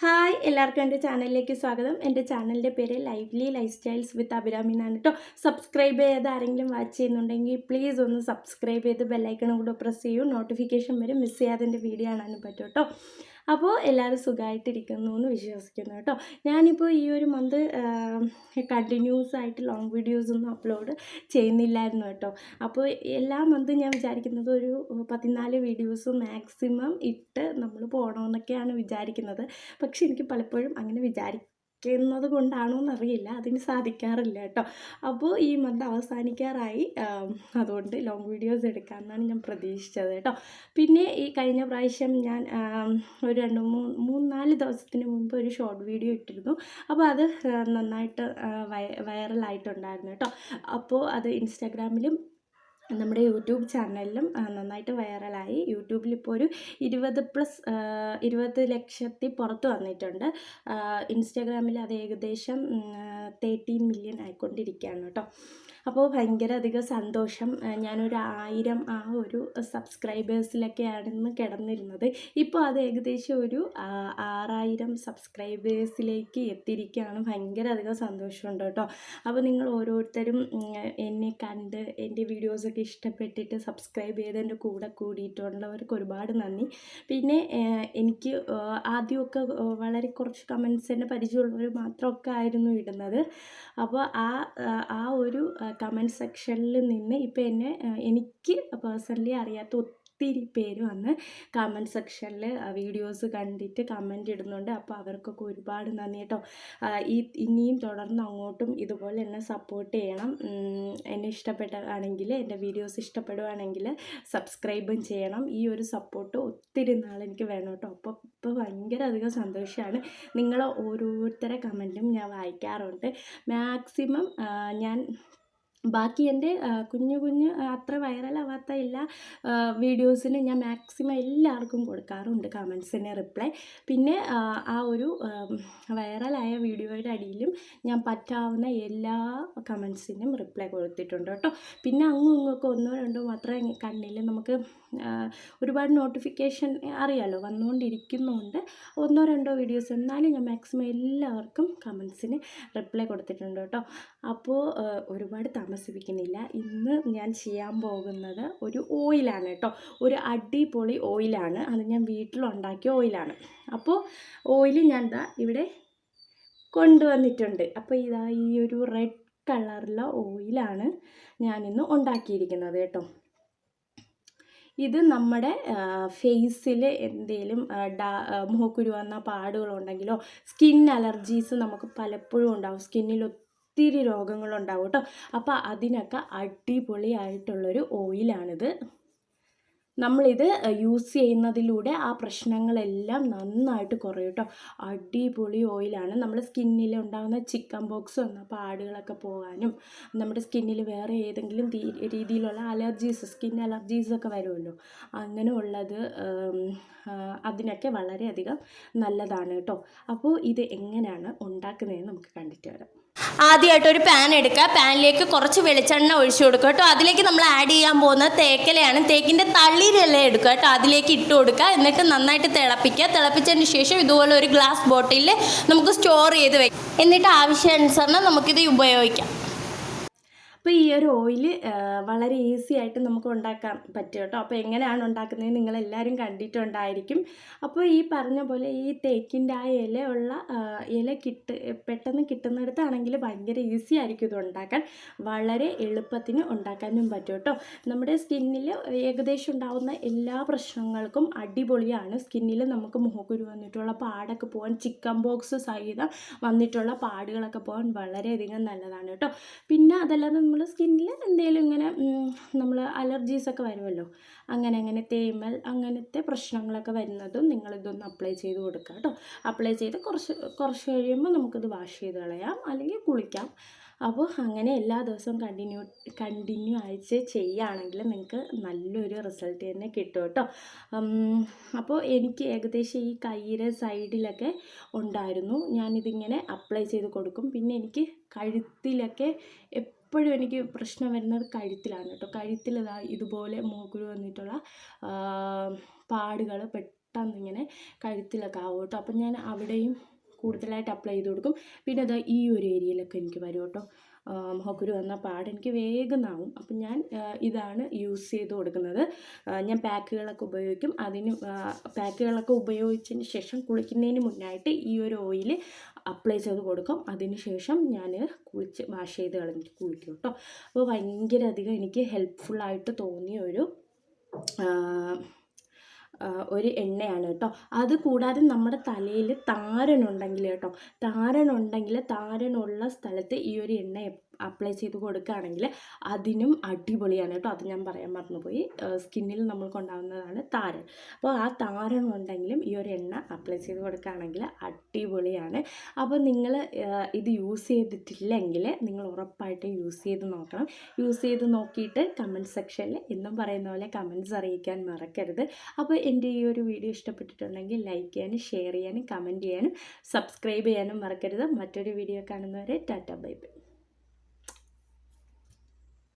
Hi എല്ലാവർക്കും എന്റെ ചാനലിലേക്ക് സ്വാഗതം. എന്റെ ചാനലിന്റെ പേര് lively life styles with Abhirami എന്നാണ് കേട്ടോ. സബ്സ്ക്രൈബ് ചെയ്ത് ആരെങ്കിലും വാച്ച് ചെയ്യുന്നുണ്ടെങ്കിൽ പ്ലീസ് ഒന്ന് സബ്സ്ക്രൈബ് ചെയ്ത് ബെല്ലൈക്കണും കൂടെ പ്രസ് ചെയ്യൂ. നോട്ടിഫിക്കേഷൻ വരും മിസ് ചെയ്യാതെ എന്റെ വീഡിയോ കാണാനും പറ്റും കേട്ടോ. അപ്പോൾ എല്ലാവരും സുഖമായിട്ടിരിക്കുന്നു എന്ന് വിശ്വസിക്കുന്നു കേട്ടോ. ഞാനിപ്പോൾ ഈ ഒരു മന്ത് കണ്ടിന്യൂസ് ആയിട്ട് ലോങ് വീഡിയോസ് ഒന്നും അപ്ലോഡ് ചെയ്യുന്നില്ലായിരുന്നു കേട്ടോ. അപ്പോൾ എല്ലാ മന്തും ഞാൻ വിചാരിക്കുന്നത് ഒരു പതിനാല് വീഡിയോസ് മാക്സിമം ഇട്ട് നമ്മൾ പോകണമെന്നൊക്കെയാണ് വിചാരിക്കുന്നത്. പക്ഷെ എനിക്ക് പലപ്പോഴും അങ്ങനെ വിചാരിക്കുന്നത് കൊണ്ടാണോ എന്നറിയില്ല അതിന് സാധിക്കാറില്ല കേട്ടോ. അപ്പോൾ ഈ മന്ത് അവസാനിക്കാറായി. അതുകൊണ്ട് ലോങ് വീഡിയോസ് എടുക്കാമെന്നാണ് ഞാൻ പ്രതീക്ഷിച്ചത് കേട്ടോ. പിന്നെ ഈ കഴിഞ്ഞ പ്രാവശ്യം ഞാൻ ഒരു രണ്ട് മൂന്ന് മൂന്ന് നാല് ദിവസത്തിന് മുമ്പ് ഒരു ഷോർട്ട് വീഡിയോ ഇട്ടിരുന്നു. അപ്പോൾ അത് നന്നായിട്ട് വൈ- വൈറലായിട്ടുണ്ടായിരുന്നു കേട്ടോ. അപ്പോൾ അത് ഇൻസ്റ്റാഗ്രാമിലും നമ്മുടെ യൂട്യൂബ് ചാനലിലും നന്നായിട്ട് വൈറലായി. യൂട്യൂബിൽ ഇപ്പോൾ ഒരു ഇരുപത് പ്ലസ് ഇരുപത് ലക്ഷത്തി പുറത്ത് വന്നിട്ടുണ്ട്. ഇൻസ്റ്റാഗ്രാമിൽ അത് ഏകദേശം തേർട്ടീൻ മില്യൺ ആയിക്കൊണ്ടിരിക്കുകയാണ് കേട്ടോ. അപ്പോൾ ഭയങ്കര അധികം സന്തോഷം ഞാനൊരു ആയിരം ആ ഒരു സബ്സ്ക്രൈബേഴ്സിലൊക്കെയാണെന്ന് കിടന്നിരുന്നത്. ഇപ്പോൾ അത് ഏകദേശം ഒരു ആറായിരം സബ്സ്ക്രൈബേഴ്സിലേക്ക് എത്തിയിരിക്കുകയാണ്. ഭയങ്കര അധികം സന്തോഷമുണ്ട് കേട്ടോ. അപ്പോൾ നിങ്ങൾ ഓരോരുത്തരും എന്നെ കണ്ട് എന്റെ വീഡിയോസൊക്കെ ഇഷ്ടപ്പെട്ടിട്ട് സബ്സ്ക്രൈബ് ചെയ്തതിന്റെ കൂടെ കൂടിയിട്ടുള്ളവർക്ക് ഒരുപാട് നന്ദി. പിന്നെ എനിക്ക് ആദ്യമൊക്കെ വളരെ കുറച്ച് കമൻസ് എന്റെ പരിചയമുള്ളവർ മാത്രമൊക്കെ ആയിരുന്നു ഇടുന്നത്. അപ്പോൾ ആ- ആ ഒരു കമന്റ് സെക്ഷനിൽ നിന്ന് ഇപ്പോൾ എന്നെ എനിക്ക് പേഴ്സണലി അറിയാത്ത ഒത്തിരി പേര് വന്ന് കമന്റ് സെക്ഷനിൽ വീഡിയോസ് കണ്ടിട്ട് കമന്റ് ഇടുന്നുണ്ട്. അപ്പോൾ അവർക്കൊക്കെ ഒരുപാട് നന്ദി കേട്ടോ. ഈ ഇനിയും തുടർന്ന് അങ്ങോട്ടും ഇതുപോലെ എന്നെ സപ്പോർട്ട് ചെയ്യണം. എന്നെ ഇഷ്ടപ്പെട്ടതാണെങ്കിൽ എന്റെ വീഡിയോസ് ഇഷ്ടപ്പെടുവാണെങ്കിൽ സബ്സ്ക്രൈബും ചെയ്യണം. ഈ ഒരു സപ്പോർട്ട് ഒത്തിരി നാൾ എനിക്ക് വേണം കേട്ടോ. അപ്പോൾ ഇപ്പോൾ ഭയങ്കര അധികം സന്തോഷമാണ്. നിങ്ങൾ ഓരോരുത്തരെ കമന്റും ഞാൻ വായിക്കാറുണ്ട്. മാക്സിമം ഞാൻ ബാക്കി എന്റെ കുഞ്ഞു കുഞ്ഞു അത്ര വൈറലാവാത്ത എല്ലാ വീഡിയോസിന് ഞാൻ മാക്സിമം എല്ലാവർക്കും കൊടുക്കാറുണ്ട് കമൻസിന് റിപ്ലൈ. പിന്നെ ആ, ഒരു വൈറലായ വീഡിയോയുടെ അടിയിലും ഞാൻ പറ്റാവുന്ന എല്ലാ കമൻസിനും റിപ്ലൈ കൊടുത്തിട്ടുണ്ട് കേട്ടോ. പിന്നെ അങ്ങും ഇങ്ങൊക്കെ ഒന്നോ രണ്ടോ മാത്രമേ കണ്ണിൽ നമുക്ക് ഒരുപാട് നോട്ടിഫിക്കേഷൻ അറിയാലോ വന്നുകൊണ്ടിരിക്കുന്നുണ്ട്. ഒന്നോ രണ്ടോ വീഡിയോസ് എന്നാലും ഞാൻ മാക്സിമം എല്ലാവർക്കും കമൻസിന് റിപ്ലൈ കൊടുത്തിട്ടുണ്ട് കേട്ടോ. അപ്പോൾ ഒരുപാട് ഒരുപാട് താമസിപ്പിക്കുന്നില്ല. ഇന്ന് ഞാൻ ചെയ്യാൻ പോകുന്നത് ഒരു ഓയിലാണ് കേട്ടോ. ഒരു അടിപൊളി ഓയിലാണ്. അത് ഞാൻ വീട്ടിലുണ്ടാക്കിയ ഓയിലാണ്. അപ്പോൾ ഓയിൽ ഞാൻ എന്താ ഇവിടെ കൊണ്ടുവന്നിട്ടുണ്ട്. അപ്പോൾ ഇതാ ഈ ഒരു റെഡ് കളറിലെ ഓയിലാണ് ഞാനിന്ന് ഉണ്ടാക്കിയിരിക്കുന്നത് കേട്ടോ. ഇത് നമ്മുടെ ഫേസിൽ എന്തെങ്കിലും ഡാ മുഖക്കുരു വന്ന പാടുകളുണ്ടെങ്കിലോ സ്കിൻ അലർജീസ് നമുക്ക് പലപ്പോഴും ഉണ്ടാവും. സ്കിന്നിൽ ഒത്തിരി രോഗങ്ങളുണ്ടാവും കേട്ടോ അപ്പോൾ അതിനൊക്കെ അടിപൊളിയായിട്ടുള്ളൊരു ഓയിലാണിത്. നമ്മളിത് യൂസ് ചെയ്യുന്നതിലൂടെ ആ പ്രശ്നങ്ങളെല്ലാം നന്നായിട്ട് കുറയും കേട്ടോ അടിപൊളി ഓയിലാണ്. നമ്മുടെ സ്കിന്നിൽ ഉണ്ടാകുന്ന ചിക്കൻ ബോക്സ് വന്ന പാടുകളൊക്കെ പോകാനും നമ്മുടെ സ്കിന്നിൽ വേറെ ഏതെങ്കിലും രീതിയിലുള്ള അലർജീസ് സ്കിൻ അലർജീസൊക്കെ വരുമല്ലോ. അങ്ങനെ ഉള്ളത് അതിനൊക്കെ വളരെയധികം നല്ലതാണ് കേട്ടോ അപ്പോൾ ഇത് എങ്ങനെയാണ് ഉണ്ടാക്കുന്നതെന്ന് നമുക്ക് കണ്ടിട്ട് വരാം. ആദ്യമായിട്ട് ഒരു പാൻ എടുക്കുക. പാനിലേക്ക് കുറച്ച് വെളിച്ചെണ്ണ ഒഴിച്ചു കൊടുക്കുക കേട്ടോ. അതിലേക്ക് നമ്മൾ ആഡ് ചെയ്യാൻ പോകുന്ന തേക്കലയാണ്. തേക്കിന്റെ തള്ളിയിലല്ല എടുക്കുക കേട്ടോ. അതിലേക്ക് ഇട്ട് കൊടുക്കുക. എന്നിട്ട് നന്നായിട്ട് തിളപ്പിക്കുക. തിളപ്പിച്ചതിന് ശേഷം ഇതുപോലെ ഒരു ഗ്ലാസ് ബോട്ടിലിൽ നമുക്ക് സ്റ്റോർ ചെയ്ത് വെക്കാം. എന്നിട്ട് ആവശ്യാനുസരണം നമുക്കിത് ഉപയോഗിക്കാം. അപ്പോൾ ഈ ഒരു ഓയിൽ വളരെ ഈസി ആയിട്ട് നമുക്ക് ഉണ്ടാക്കാൻ പറ്റും കേട്ടോ. അപ്പോൾ എങ്ങനെയാണ് ഉണ്ടാക്കുന്നത് നിങ്ങളെല്ലാവരും കണ്ടിട്ടുണ്ടായിരിക്കും. അപ്പോൾ ഈ പറഞ്ഞ പോലെ ഈ തേക്കിന്റെ ആ ഇല ഇല കിട്ട് പെട്ടെന്ന് കിട്ടുന്നിടത്താണെങ്കിൽ ഭയങ്കര ഈസി ആയിരിക്കും ഇത് ഉണ്ടാക്കാൻ. വളരെ എളുപ്പത്തിന് ഉണ്ടാക്കാനും പറ്റും കേട്ടോ. നമ്മുടെ സ്കിന്നിൽ ഏകദേശം ഉണ്ടാവുന്ന എല്ലാ പ്രശ്നങ്ങൾക്കും അടിപൊളിയാണ്. സ്കിന്നിൽ നമുക്ക് മുഖക്കുരു വന്നിട്ടുള്ള പാടൊക്കെ പോകാൻ ചിക്കൻ ബോക്സ് സഹിതം വന്നിട്ടുള്ള പാടുകളൊക്കെ പോകാൻ വളരെയധികം നല്ലതാണ് കേട്ടോ. പിന്നെ അതല്ലാതെ നമ്മൾ സ്കിന്നിൽ എന്തെങ്കിലും ഇങ്ങനെ നമ്മൾ അലർജീസൊക്കെ വരുമല്ലോ അങ്ങനെ അങ്ങനെ തേമൽ അങ്ങനത്തെ പ്രശ്നങ്ങളൊക്കെ വരുന്നതും നിങ്ങളിതൊന്ന് അപ്ലൈ ചെയ്ത് കൊടുക്കുക കേട്ടോ. അപ്ലൈ ചെയ്ത് കുറച്ച് കുറച്ച് കഴിയുമ്പോൾ നമുക്കിത് വാഷ് ചെയ്ത് കളയാം അല്ലെങ്കിൽ കുളിക്കാം. അപ്പോൾ അങ്ങനെ എല്ലാ ദിവസവും കണ്ടിന്യൂ കണ്ടിന്യൂ ആയിട്ട് ചെയ്യുകയാണെങ്കിൽ നിങ്ങൾക്ക് നല്ലൊരു റിസൾട്ട് തന്നെ കിട്ടും കേട്ടോ. അപ്പോൾ എനിക്ക് ഏകദേശം ഈ കയ്യിലെ സൈഡിലൊക്കെ ഉണ്ടായിരുന്നു. ഞാനിതിങ്ങനെ അപ്ലൈ ചെയ്ത് കൊടുക്കും. പിന്നെ എനിക്ക് കഴുത്തിലൊക്കെ എപ്പോഴും എനിക്ക് പ്രശ്നം വരുന്നത് കഴുത്തിലാണ് കേട്ടോ. കഴുത്തിൽ ഇതാ ഇതുപോലെ മൂക്കുരു വന്നിട്ടുള്ള പാടുകൾ പെട്ടെന്ന് ഇങ്ങനെ കഴുത്തിലൊക്കെ ആവും കേട്ടോ. അപ്പം ഞാൻ അവിടെയും കൂടുതലായിട്ട് അപ്ലൈ ചെയ്ത് കൊടുക്കും. പിന്നെ അത് ഈ ഒരു ഏരിയയിലൊക്കെ എനിക്ക് വരും കേട്ടോ. മുഖക്കുരു വന്ന പാട് എനിക്ക് വേഗം നാവും. അപ്പം ഞാൻ ഇതാണ് യൂസ് ചെയ്ത് കൊടുക്കുന്നത്. ഞാൻ പാക്കുകളൊക്കെ ഉപയോഗിക്കും. അതിന് പാക്കുകളൊക്കെ ഉപയോഗിച്ചതിന് ശേഷം കുളിക്കുന്നതിന് മുന്നായിട്ട് ഈ ഒരു ഓയിൽ അപ്ലൈ ചെയ്ത് കൊടുക്കും. അതിന് ശേഷം ഞാൻ കുളിച്ച് വാഷ് ചെയ്ത് കളഞ്ഞിട്ട് കുളിക്കും കേട്ടോ. അപ്പോൾ ഭയങ്കര അധികം എനിക്ക് ഹെൽപ്ഫുള്ളായിട്ട് തോന്നിയ ഒരു ഒരു എണ്ണയാണ് കേട്ടോ. അത് കൂടാതെ നമ്മുടെ തലയിൽ താരനുണ്ടെങ്കിൽ കേട്ടോ താരനുണ്ടെങ്കിൽ താരനുള്ള സ്ഥലത്ത് ഈ ഒരു എണ്ണ അപ്ലൈ ചെയ്ത് കൊടുക്കുകയാണെങ്കിൽ അതിനും അടിപൊളിയാണ് കേട്ടോ. അത് ഞാൻ പറയാൻ മറന്നുപോയി. സ്കിന്നിൽ നമ്മൾ നമ്മൾക്കുണ്ടാകുന്നതാണ് താരൻ. അപ്പോൾ ആ താരൻ ഉണ്ടെങ്കിലും ഈ ഒരു എണ്ണ അപ്ലൈ ചെയ്ത് കൊടുക്കുകയാണെങ്കിൽ അടിപൊളിയാണ്. അപ്പോൾ നിങ്ങൾ ഇത് യൂസ് ചെയ്തിട്ടില്ലെങ്കിൽ നിങ്ങൾ ഉറപ്പായിട്ട് യൂസ് ചെയ്ത് നോക്കണം. യൂസ് ചെയ്ത് നോക്കിയിട്ട് കമന്റ് സെക്ഷനിൽ എന്നും പറയുന്ന പോലെ കമന്റ്സ് അറിയിക്കാൻ മറക്കരുത്. അപ്പോൾ എന്റെ ഈ ഒരു വീഡിയോ ഇഷ്ടപ്പെട്ടിട്ടുണ്ടെങ്കിൽ ലൈക്ക് ചെയ്യാനും ഷെയർ ചെയ്യാനും കമന്റ് ചെയ്യാനും സബ്സ്ക്രൈബ് ചെയ്യാനും മറക്കരുത്. മറ്റൊരു വീഡിയോ കാണുന്നവരെ ടാറ്റ ബൈ ബൈ.